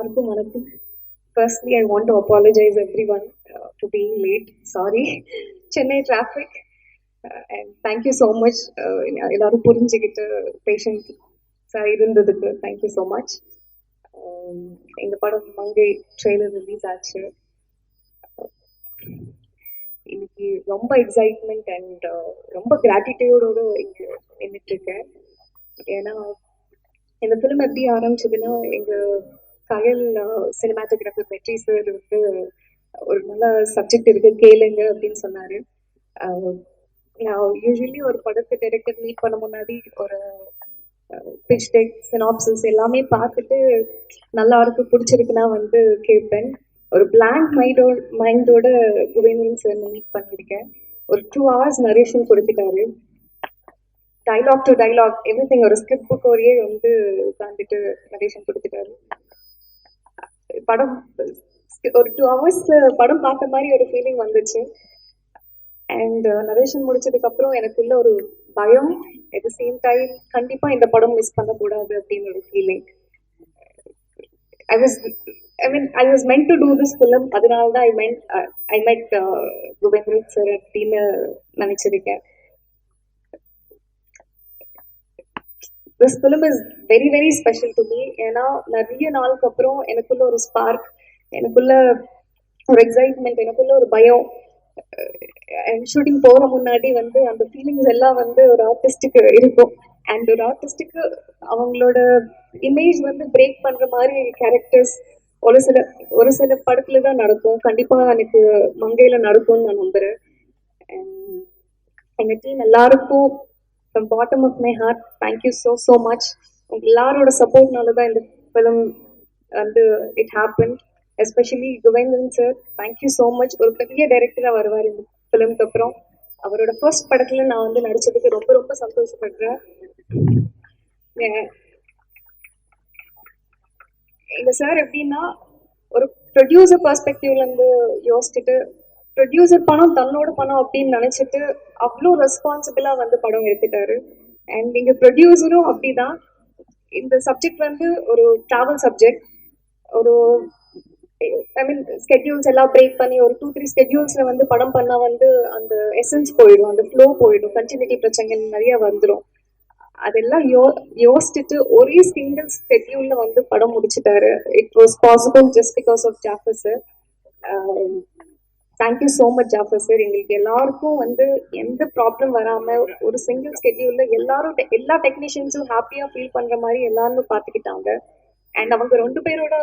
எல்லாருக்கும் வணக்கம். Firstly I want to apologize every one to being late sorry Chennai traffic and thank you so much எல்லாரும் புரிஞ்சுக்கிட்டு patient sir இருந்ததுக்கு thank you so much இந்த படம் மங்கை trailer release ஆச்சு. இன்னைக்கு ரொம்ப எக்ஸைட்மெண்ட் அண்ட் uh, ரொம்ப கிராட்டிடியூடோடு இங்கே நின்றுட்டு இருக்கேன். ஏன்னா இந்த ஃபிலிம் எப்படி ஆரம்பிச்சதுன்னா எங்கள் கயல் சினிமாட்டோகிராஃபர் வெற்றி சார் வந்து ஒரு நல்ல சப்ஜெக்ட் இருக்கு கேளுங்க அப்படின்னு சொன்னாரு. நான் யூஸ்வலி ஒரு படத்தை டைரக்டர் மீட் பண்ண முன்னாடி ஒரு பிச் டெக் சினாப்சிஸ் எல்லாமே பார்த்துட்டு நல்லா இருக்கு பிடிச்சிருக்குன்னா வந்து கேட்பேன் ஒரு பிளாங்க் மைண்டோட மைண்டோட குவேந்திரன் சார் மீட் பண்ணியிருக்கேன். ஒரு டூ ஹவர்ஸ் நரேஷன் கொடுத்துட்டாரு. Dialogue to dialogue every thing ஒரு ஸ்கிரிப்ட் கோரியே வந்து உட்காந்துட்டு நரேஷன் கொடுத்துட்டாரு. படம் ஒரு டூ ஹவர்ஸ் படம் பார்த்த மாதிரி ஒரு ஃபீலிங் வந்துச்சு. அண்ட் நரேஷன் uh, முடிச்சதுக்கு அப்புறம் எனக்குள்ள ஒரு பயம். அட் த சேம் டைம் கண்டிப்பா இந்த படம் மிஸ் பண்ணக்கூடாது அப்படின்னு ஒரு feeling I was I mean I was meant to do this film அதனால தான் I meant I met Kubendran sir அப்படின்னு நினைச்சிருக்கேன் this film is very very special to me ஏன்னா நிறைய நாளுக்கு அப்புறம் எனக்குள்ள ஒரு ஸ்பார்க் எனக்குள்ள ஒரு எக்ஸைட்மெண்ட் எனக்குள்ள ஒரு பயம். ஷூட்டிங் போகிற முன்னாடி வந்து அந்த ஃபீலிங்ஸ் எல்லாம் வந்து ஒரு ஆர்டிஸ்டுக்கு இருக்கும். அண்ட் ஒரு ஆர்டிஸ்டுக்கு அவங்களோட இமேஜ் வந்து பிரேக் பண்ணுற மாதிரி கேரக்டர்ஸ் ஒரு சில ஒரு சில படத்துல தான் நடக்கும். கண்டிப்பாக எனக்கு மங்கையில் நடக்கும்னு நான் நம்புகிறேன் எங்கள் டீம் எல்லாருக்கும் from bottom of my heart thank you so so much உங்க எல்லாரோட சப்போர்ட்னால தான் இந்த ஃபிலிம் வந்து it happen especially Kuvendran sir thank you so much ஒரு பெரிய டைரக்டராக வருவார் இந்த ஃபிலிம்க்கு அப்புறம். அவரோட ஃபர்ஸ்ட் படத்தில் நான் வந்து நடிச்சதுக்கு ரொம்ப ரொம்ப சந்தோஷப்படுறேன். இந்த சார் எப்படின்னா ஒரு ப்ரொடியூசர் பர்ஸ்பெக்டிவ்லேருந்து யோசிச்சுட்டு ப்ரொடியூசர் பணம் தன்னோட பணம் அப்படின்னு நினைச்சிட்டு அவ்வளோ ரெஸ்பான்சிபிளா வந்து படம் எடுத்துட்டாரு. அண்ட் இங்க ப்ரொடியூசரும் அப்படிதான். இந்த சப்ஜெக்ட் வந்து ஒரு டிராவல் சப்ஜெக்ட் ஒரு ஐ மீன் ஸ்கெட்யூல்ஸ் எல்லாம் பிரேக் பண்ணி ஒரு டூ த்ரீ ஸ்கெட்யூல்ஸ்ல வந்து படம் பண்ணா வந்து அந்த எசன்ஸ் போயிடும் அந்த ஃப்ளோ போயிடும் கண்டினியூட்டி பிரச்சனைகள் நிறைய வந்துடும் அதெல்லாம் யோ யோசிச்சுட்டு ஒரே சிங்கிள் ஸ்கெட்யூல்ல வந்து படம் முடிச்சுட்டாரு. It was possible just because of Jaffar sir thank you so much Jaffar sir எங்களுக்கு எல்லாருக்கும் வந்து எந்த ப்ராப்ளம் வராமல் ஒரு சிங்கிள் ஸ்கெட்யூலில் எல்லாரும் எல்லா டெக்னீஷியன்ஸும் ஹாப்பியாக ஃபீல் பண்ணுற மாதிரி எல்லாரும் பார்த்துக்கிட்டாங்க. அண்ட் அவங்க ரெண்டு பேரோட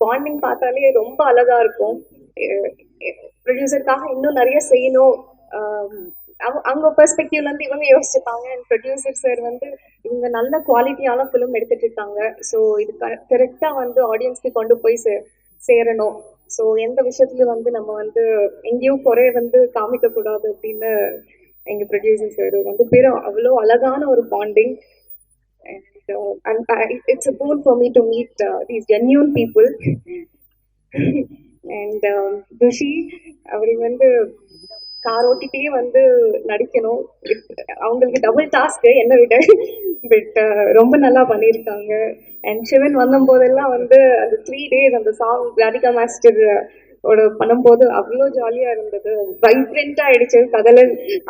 பாண்டிங் பார்த்தாலே ரொம்ப அழகாக இருக்கும். ப்ரொடியூசருக்காக இன்னும் நிறைய செய்யணும். அவங்க பெர்ஸ்பெக்டிவ்ல இருந்து இவங்க யோசிச்சுப்பாங்க. அண்ட் ப்ரொடியூசர் சார் வந்து இவங்க நல்ல குவாலிட்டியான ஃபிலிம் எடுத்துட்டு இருக்காங்க. ஸோ இது கரெக்டாக வந்து ஆடியன்ஸ்க்கு கொண்டு போய் சே சேரணும். ஸோ எந்த விஷயத்துலயும் வந்து நம்ம வந்து எங்கேயும் குறைய வந்து காமிக்க கூடாது அப்படின்னு எங்க ப்ரொடியூசர் சார் ரெண்டு பேரும் அவ்வளோ அழகான ஒரு bonding and it's and uh, uh, it's for boon to meet these meet uh, these genuine people. Um, வந்து கார் ஓட்டிட்டே வந்து நடிக்கணும். அவங்களுக்கு டபுள் டாஸ்க் என்ன விட. பட் ரொம்ப நல்லா பண்ணியிருக்காங்க. அண்ட் சிவன் வந்தபோதெல்லாம் வந்து அந்த த்ரீ டேஸ் அந்த சாங் ராதிகா மாஸ்டர் ஓட பண்ணும்போது அவ்வளோ ஜாலியாக இருந்தது. வைப்ரண்ட்டாக ஆயிடுச்சு. கதல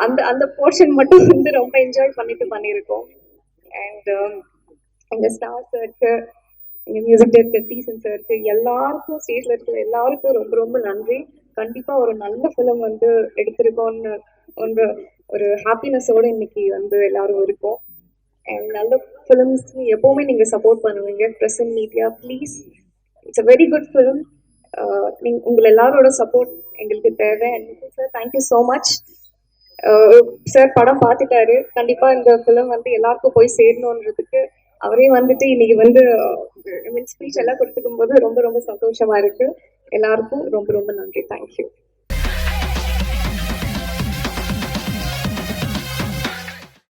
அந்த அந்த போர்ஷன் மட்டும் வந்து ரொம்ப என்ஜாய் பண்ணிட்டு பண்ணியிருக்கோம். அண்ட் எங்கள் ஸ்டார் சாருக்கு எங்கள் மியூசிக் டைரக்டர் டீசன் சாருக்கு எல்லாருக்கும் ஸ்டேஜில் இருக்கிற எல்லாருக்கும் ரொம்ப ரொம்ப நன்றி. கண்டிப்பா ஒரு நல்ல ஃபிலிம் வந்து எடுத்திருக்கோம்னு ஒரு ஒரு ஹாப்பினஸோட இன்னைக்கு வந்து எல்லாரும் இருக்கோம். அண்ட் நல்ல ஃபிலிம்ஸ் எப்பவுமே நீங்க சப்போர்ட் பண்ணுவீங்க. Present media please it's a very good film நீங்க உங்களை எல்லாரோட சப்போர்ட் எங்களுக்கு தேவை. And sir thank you so much sir படம் பார்த்துட்டாரு. கண்டிப்பா இந்த ஃபிலிம் வந்து எல்லாருக்கும் போய் சேரணுன்றதுக்கு அவரே வந்துட்டு இன்னைக்கு வந்து uh, மீன் ஸ்பீச் எல்லாம் கொடுத்துக்கும் போது ரொம்ப ரொம்ப சந்தோஷமா இருக்கு. எல்லாருக்கும் ரொம்ப ரொம்ப நன்றி. தேங்க்யூ